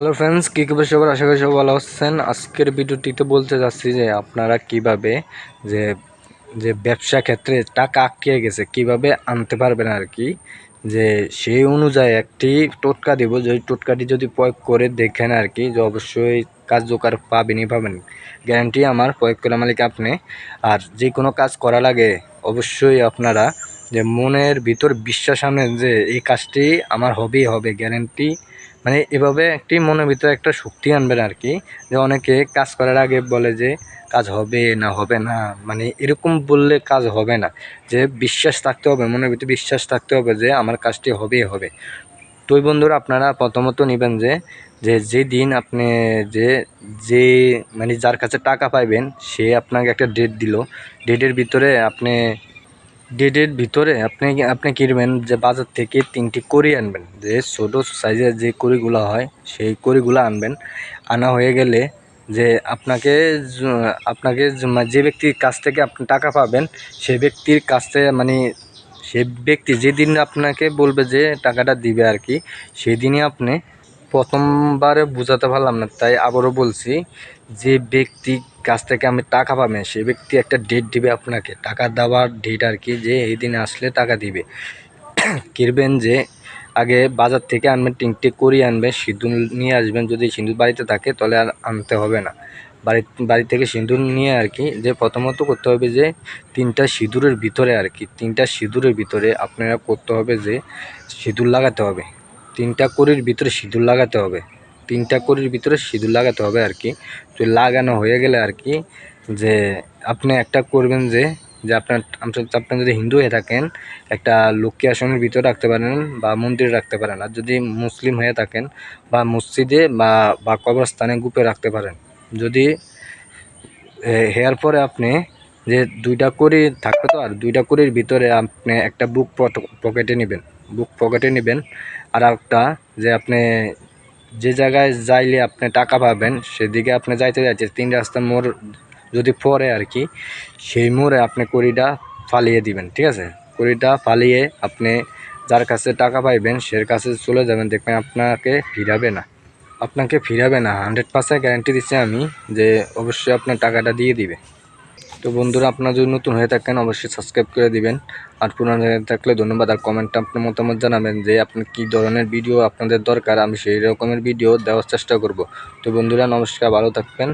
Hello friends কী খবর সবার? আশা করি সব ভালো আছেন। আজকের ভিডিওটিতে বলতে যাচ্ছি যে আপনারা কীভাবে যে যে ব্যবসা ক্ষেত্রে টাকা আটকে গেছে, কীভাবে আনতে পারবেন আর কি যে সেই অনুযায়ী একটি টোটকা দিব। যে টোটকাটি যদি প্রয়োগ করে দেখেন আর কি যে অবশ্যই কার্যকর পাবেনই পাবেন। গ্যারান্টি আমার, প্রয়োগ করা মালিক আপনি। আর যে কোনো কাজ করা লাগে অবশ্যই আপনারা যে মনের ভিতর বিশ্বাস আনেন যে এই কাজটি আমার হবেই হবে গ্যারান্টি মানে এভাবে একটি মনের ভিতরে একটা শক্তি আনবেন আর কি, যে অনেকে কাজ করার আগে বলে যে কাজ হবে না হবে না মানে এরকম বললে কাজ হবে না, যে বিশ্বাস থাকতে হবে, মনের ভিতরে বিশ্বাস থাকতে হবে যে আমার কাজটি হবেই হবে। তো বন্ধুরা আপনারা প্রথমত নেবেন যে যে যেদিন আপনি যে যে মানে যার কাছে টাকা পাইবেন, সে আপনাকে একটা ডেট দিল। ডেটের ভিতরে আপনি ডেটের ভিতরে আপনি আপনি কিনবেন যে বাজার থেকে তিনটি কড়ি আনবেন। যে ছোটো সাইজের যে কড়িগুলো হয়, সেই কড়িগুলো আনবেন। আনা হয়ে গেলে যে আপনাকে আপনাকে যে ব্যক্তির কাছ থেকে আপনি টাকা পাবেন, সে ব্যক্তির কাছ থেকে মানে সে ব্যক্তি যেদিন আপনাকে বলবে যে টাকাটা দিবে আর কি, সেদিনই আপনি প্রথমবারে বোঝাতে পারলাম না, তাই আবারও বলছি যে ব্যক্তি কাছ থেকে আমি টাকা পাবেন সে ব্যক্তি একটা ডেট দিবে আপনাকে। টাকা দেওয়ার ডেট আর কি যে এই দিনে আসলে টাকা দিবে। কিনবেন যে আগে বাজার থেকে আনবেন তিনটে করি আনবেন, সিঁদুর নিয়ে আসবেন, যদি সিঁদুর বাড়িতে থাকে তাহলে আর আনতে হবে না। বাড়ি বাড়ি থেকে সিঁদুর নিয়ে আর কি যে প্রথমত করতে হবে যে তিনটা সিঁদুরের ভিতরে আর কি, তিনটা সিঁদুরের ভিতরে আপনারা করতে হবে যে সিঁদুর লাগাতে হবে। তিনটা করির ভিতরে সিঁদুর লাগাতে হবে। তিনটা করির ভিতরে সিঁদুর লাগাতে হবে আর কি। তো লাগানো হয়ে গেলে আর কি যে আপনি একটা করবেন যে যে আপনার, আপনি- যদি হিন্দু হয়ে থাকেন, একটা লক্ষ্মী আসনের ভিতরে রাখতে পারেন বা মন্দিরে রাখতে পারেন। আর যদি মুসলিম হয়ে থাকেন বা মসজিদে বা বা কবরস্থানে গুপে রাখতে পারেন। যদি হেয়ার পরে আপনি যে দুইটা করি থাকবে তো, আর দুইটা করির ভিতরে আপনি একটা বুক পকেটে নেবেন। বুক পকেটে নেবেন। আর একটা যে আপনি যে জায়গায় যাইলে আপনি টাকা পাবেন, সেদিকে আপনি যাইতে যাইতে তিন রাস্তা মোড় যদি পরে আর কি, সেই মোড়ে আপনি কড়িটা ফালিয়ে দিবেন, ঠিক আছে? কড়িটা ফালিয়ে আপনি যার কাছে টাকা পাইবেন, সে কাছে চলে যাবেন, দেখবেন আপনাকে ফিরাবে না। আপনাকে ফিরাবে না। হান্ড্রেড পার্সেন্ট গ্যারান্টি দিচ্ছি আমি যে অবশ্যই আপনার টাকাটা দিয়ে দিবে। তো বন্ধুরা, আপনারা যদি নতুন হয়ে থাকেন, অবশ্যই সাবস্ক্রাইব করে দিবেন। আর পুরানো হয়ে থাকলে ধন্যবাদ। আর কমেন্টটা আপনার মতামত জানাবেন যে আপনি কী ধরনের ভিডিও আপনাদের দরকার? আমি সেই রকমের ভিডিও দেওয়ার চেষ্টা করব। তো বন্ধুরা, নমস্কার, ভালো থাকবেন।